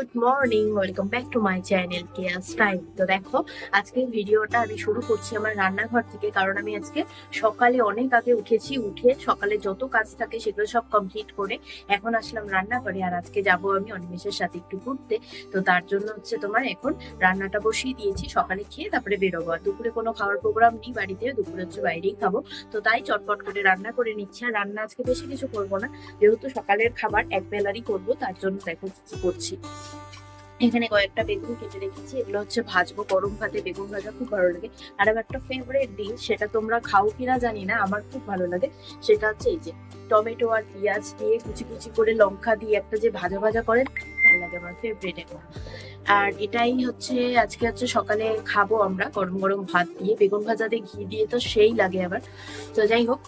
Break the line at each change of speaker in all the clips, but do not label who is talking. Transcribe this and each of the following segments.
Good morning welcome back to my channel care style তো দেখো, আজকের ভিডিওটা আমি শুরু করছি আমার রান্নাঘর থেকে, কারণ আমি আজকে সকালে অনেক আগে উঠেছি, উঠে সকালে যত কাজ থাকে সেগুলো সব কমপ্লিট করে এখন আসলাম রান্নাঘরে, আর আজকে যাব আমি অনিমেষের সাথে একটু ঘুরতে। তো তার জন্য হচ্ছে তোমার এখন রান্নাটা বসিয়ে দিয়েছি, সকালে খেয়ে তারপরে বেরোবো। আর দুপুরে কোনো খাওয়ার প্রোগ্রাম নেই বাড়িতে, দুপুরে হচ্ছে বাইরেই খাব। তো তাই চটপট করে রান্না করে নিচ্ছি, আর রান্না আজকে বেশি কিছু করব না। যেহেতু সকালের খাবার এক বেলারই করব, তার জন্য দেখো কি করছি। এখানে কয়েকটা বেগুন কেটে রেখেছি। এগুলো হচ্ছে ভাজবো, গরম ভাতে বেগুন ভাজা খুব ভালো লাগে। আর আমার একটা ফেভারিট ডিশ সেটা তোমরা খাও কিনা জানি না, আমার খুব ভালো লাগে। সেটা হচ্ছে এই যে টমেটো আর পেঁয়াজ দিয়ে কুচি কুচি করে লঙ্কা দিয়ে একটা যে ভাজা ভাজা করে ভালো লাগে আমার ফেভারিট এটা আর এটাই হচ্ছে আজকে হচ্ছে সকালে খাব আমরা গরম গরম ভাত দিয়ে। বেগুন ভাজা দিয়ে ঘি দিয়ে তো সেই লাগে আবার। তো যাই হোক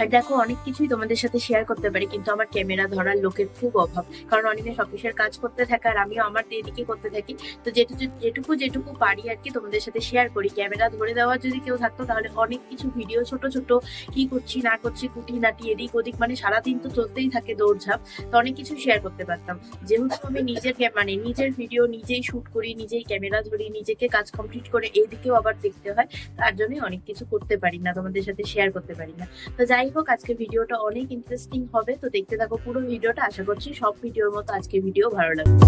আর দেখো, অনেক কিছুই তোমাদের সাথে শেয়ার করতে পারি, কিন্তু আমার ক্যামেরা ধরার লোকের খুব অভাব। কারণ অনেকে অফিসের কাজ করতে থাকে আর আমিও আমার এদিকে করতে থাকি। তো যেটুকু যেটুকু যেটুকু পারি আর কি তোমাদের সাথে শেয়ার করি ক্যামেরা ধরে দেওয়ার যদি কেউ থাকতো, তাহলে অনেক কিছু ভিডিও ছোট ছোট কি করছি, না করছি, কুটি, নাটি, এদিক ওদিক মানে সারাদিন তো চলতেই থাকে দৌড়ঝাঁপ, তো অনেক কিছু শেয়ার করতে পারতাম। যেহেতু আমি নিজের মানে নিজের ভিডিও নিজেই শুট করি, নিজেই ক্যামেরা ধরি, নিজেকে কাজ কমপ্লিট করে এইদিকেও আবার দেখতে হয়, তার জন্যই অনেক কিছু করতে পারি না, তোমাদের সাথে শেয়ার করতে পারি না। তো যাই হোক আজকে ভিডিওটা অনেক ইন্টারেস্টিং হবে। তো দেখতে থাকো পুরো ভিডিওটা। আশা করছি সব ভিডিওর মতো আজকে ভিডিও ভালো লাগবে।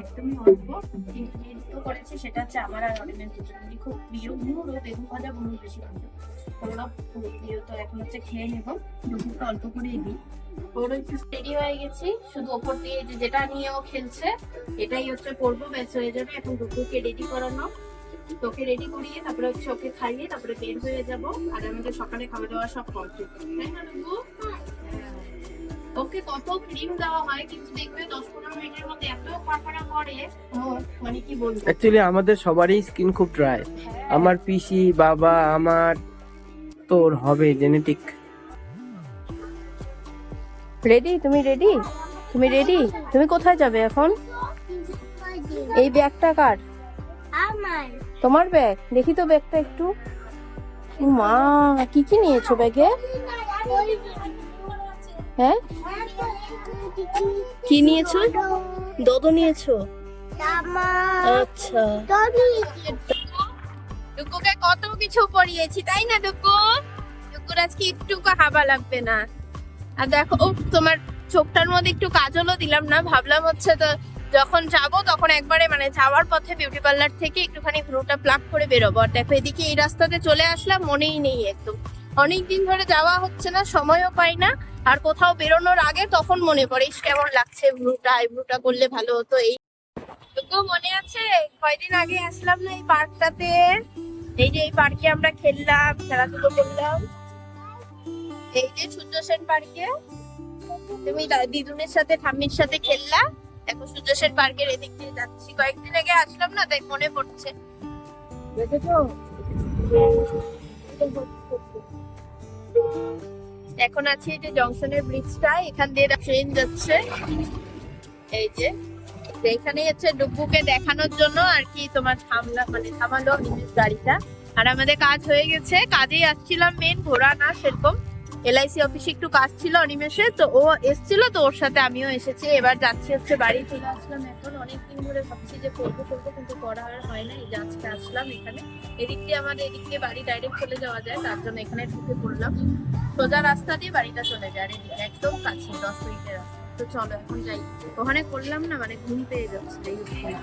একদমই অল্প কিন্তু যেহেতু করেছি, সেটা হচ্ছে আমার আর অরিনের দুজনেরই খুব প্রিয় মুড়ো বেগুন ভাজা মুড়ো বেশি প্রিয়। ওরা প্রিয়, তো এখন হচ্ছে খেয়ে নেব। দুপুরটা অল্প করেই দিই। একটু হয়ে গেছি, শুধু ওপর দিয়ে যে যেটা নিয়ে ও খেলছে, এটাই হচ্ছে পরবো ব্যাস হয়ে যাবে। এখন দুপুরকে রেডি করানো। তোকে রেডি করিয়ে তারপরে হচ্ছে ওকে খাইয়ে তারপরে বের হয়ে যাব। আর আমাদের সকালে খাওয়া দাওয়া সব কমপ্লিট তাই না। ওকে কত ক্রিম দেওয়া হয়, কিন্তু দেখবে দশ
অ্যাকচুয়ালি আমাদের সবারই স্কিন খুব ড্রাই। আমার পিসি বাবা আমার তোর হবে জেনেটিক
রেডি তুমি রেডি তুমি রেডি তুমি কোথায় যাবে এখন? এই ব্যাগটা কার?
আমার।
তোমার ব্যাগ? দেখি তো ব্যাগটা একটু। মা কি কি নিয়েছো ব্যাগে? হ্যাঁ? কি নিয়েছো? দদো নিয়েছো? আচ্ছা। ডুকুকে কত কিছু তাই না ডুকু ডুকুর আজকে একটু হাবা লাগবে না। আর দেখো তোমার চোখটার মধ্যে একটু কাজলও দিলাম না, ভাবলাম হচ্ছে তো যখন যাব তখন একবারে মানে যাওয়ার পথে বিউটি পার্লার থেকে একটুখানি ভ্রুটা প্লাক করে বেরোবো। আর দেখো, এদিকে এই রাস্তাতে চলে আসলাম, মনেই নেই একদম। অনেক দিন ধরে যাওয়া হচ্ছে না, সময়ও পাই না, আর কোথাও বেরোনোর আগে তখন মনে পড়ে কেমন লাগছে ভ্রুটা ভ্রুটা করলে ভালো হতো, এই তো মনে আছে, কয়দিন আগে আসলাম না এই পার্কটাতে, এই যে এই পার্কে আমরা খেললাম, খেলাধুলো করলাম, এই যে সূর্য সেন পার্কে, তুমি দিদুনের সাথে, ঠাম্মির সাথে খেললা, এখন সূর্য সেন পার্কের এদিক দিয়ে যাচ্ছি, কয়েকদিন আগে আসলাম না তাই মনে পড়ছে।
দেখেছ?
এখন আছি যে জংশনের ব্রিজটা এখান দিয়ে ট্রেন যাচ্ছে। এই যে এখানেই হচ্ছে ডুব্বুকে দেখানোর জন্য আর কি তোমার থামলা মানে থামালো গাড়িটা। আর আমাদের কাজ হয়ে গেছে, কাজেই আসছিলাম মেন ঘোরা না সেরকম। এলআইসি অফিসে একটু কাজ ছিল অনিমেষে তো ও এসছিল, তো ওর সাথে আমিও এসেছি। এবার যাচ্ছি হচ্ছে বাড়ি, চলে আসলাম এখন। অনেকদিন ধরে ভাবছি যে করব করব, কিন্তু করা আর হয় না এই যে আজকে আসলাম এখানে। এদিক দিয়ে আমাদের এদিক দিয়ে বাড়ি ডাইরেক্ট চলে যাওয়া যায়, তার জন্য এখানে ঢুকে পড়লাম। সোজা রাস্তা দিয়ে বাড়িটা চলে যায়, আর এদিকে একদম কাছে দশ মিনিটের রাস্তা। তো চলো, এখন যাই। ওখানে করলাম না মানে ঘুম পেয়ে যাচ্ছে। এই